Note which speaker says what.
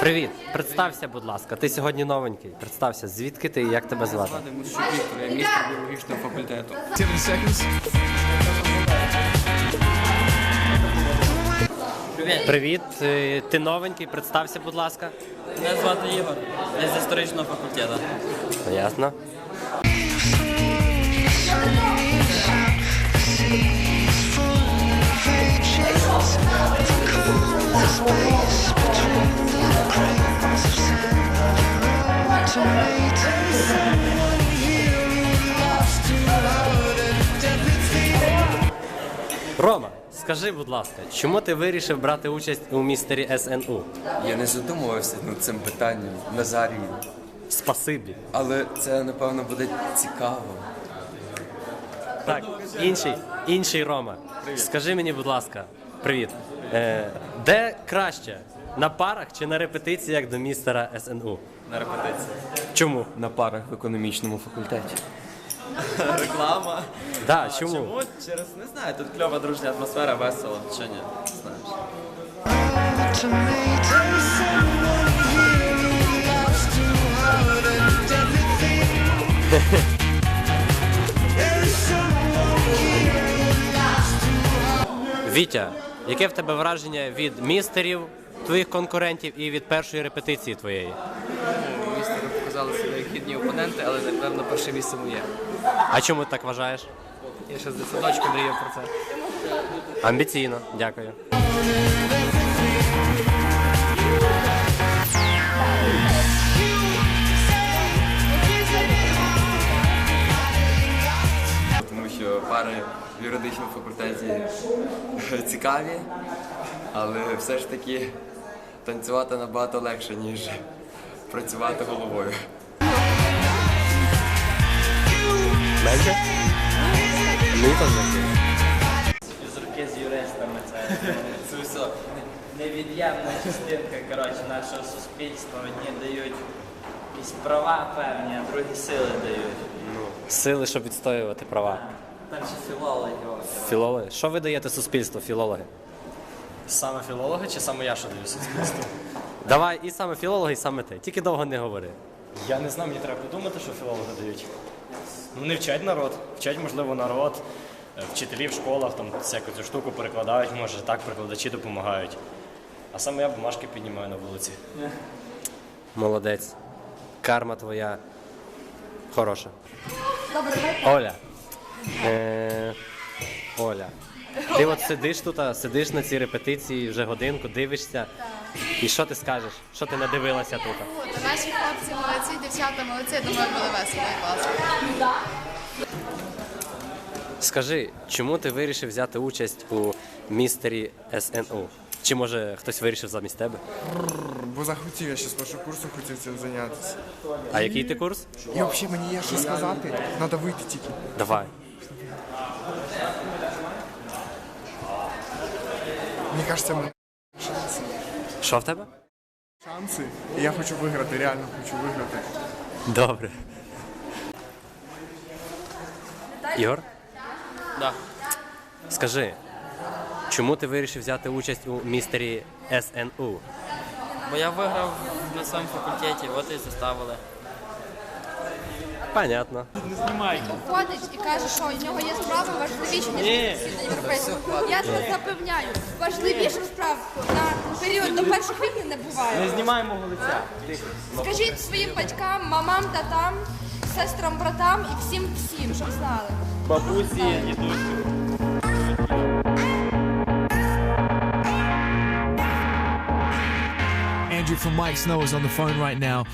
Speaker 1: Привіт, представся, будь ласка. Ти сьогодні новенький. Представся, звідки ти і як тебе звати?
Speaker 2: Звати Мусчук Віктор, я містер біологічного факультету.
Speaker 3: 70 seconds.
Speaker 2: Привіт,
Speaker 1: Привіт, е, ти новенький, представся, будь ласка.
Speaker 2: мене звати Ігор, я з історичного факультету.
Speaker 1: Ясно. Рома, скажи, будь ласка, чому ти вирішив брати участь у містері СНУ?
Speaker 4: Я не задумувався над цим питанням Назарію,
Speaker 1: Спасибі.
Speaker 4: але це напевно буде цікаво.
Speaker 1: Так, інший, інший Рома. Скажи мені, будь ласка, привіт. Е, де краще? На парах чи на репетиціях до містера СНУ?
Speaker 4: На репетиції.
Speaker 1: Чому?
Speaker 4: На парах в економічному факультеті.
Speaker 2: Реклама.
Speaker 1: Да, чому?
Speaker 2: Чому? Через не знаю, тут кльова дружня атмосфера, весело. Чи ні? Знаєш.
Speaker 1: Вітя, яке в тебе враження від містерів, твоїх конкурентів і від першої репетиції твоєї?
Speaker 2: Містери показали себе як гідні опоненти, але напевно перше місце моє.
Speaker 1: А чому ти так вважаєш?
Speaker 2: Я ще з дитсадочку мріяв про це.
Speaker 1: Амбіційно, дякую.
Speaker 4: Тому що пари в юридичному факультеті цікаві, але все ж таки танцювати набагато легше, ніж працювати головою.
Speaker 1: Менше? Мені теж легше.
Speaker 5: Фізруки з юристами це, це все невід'ємна частинка коротше, нашого суспільства. Одні дають якісь права певні, а другі сили дають.
Speaker 1: Сили, щоб відстоювати права.
Speaker 5: Там ще філологи. от.
Speaker 1: Філологи. Що ви даєте суспільству, філологи?
Speaker 6: Саме філологи чи саме я що даю суспільству?
Speaker 1: Давай і саме філологи, і саме ти. Тільки довго не говори.
Speaker 6: Я не знаю, мені треба подумати, що філологи дають. Ну, не вчать народ, вчать, можливо, народ, е, вчителі в школах там всяку цю штуку перекладають, може так перекладачі допомагають. А саме я бумажки піднімаю на вулиці.
Speaker 1: Молодець. Карма твоя хороша. Оля. Е, Оля. Ти от сидиш тут, а сидиш на цій репетиції вже годинку, дивишся. І що ти скажеш? Що ти надивилася тут?
Speaker 7: Наші хлопці молодці, дівчата молодці. Думаю, буде весело і класно.
Speaker 1: Скажи, чому ти вирішив взяти участь у містері СНУ? Чи може хтось вирішив замість тебе?
Speaker 8: Бо захотів, я ще з першого курсу хотів цим зайнятися.
Speaker 1: А який ти курс?
Speaker 8: І взагалі мені є що сказати, треба вийти тільки.
Speaker 1: Давай.
Speaker 8: Мені кажеться, шанси.
Speaker 1: Що в тебе?
Speaker 8: Шанси. І я хочу виграти, реально хочу виграти.
Speaker 1: Добре. Ігор?
Speaker 2: Да.
Speaker 1: Скажи, чому ти вирішив взяти участь у містері СНУ?
Speaker 2: Бо я виграв на своєму факультеті, от і заставили.
Speaker 1: Понятно.
Speaker 7: Ходить і каже, що у нього є справи важливіші, ніж засідання європейського. Я тебе запевняю, важливіших справ на період до 1 квітня не буває. Не знімаємо лиця. Скажіть своїм батькам, мамам, татам, сестрам, братам і всім всім, щоб знали.
Speaker 3: Andrew from Mike Snow is on the phone right now.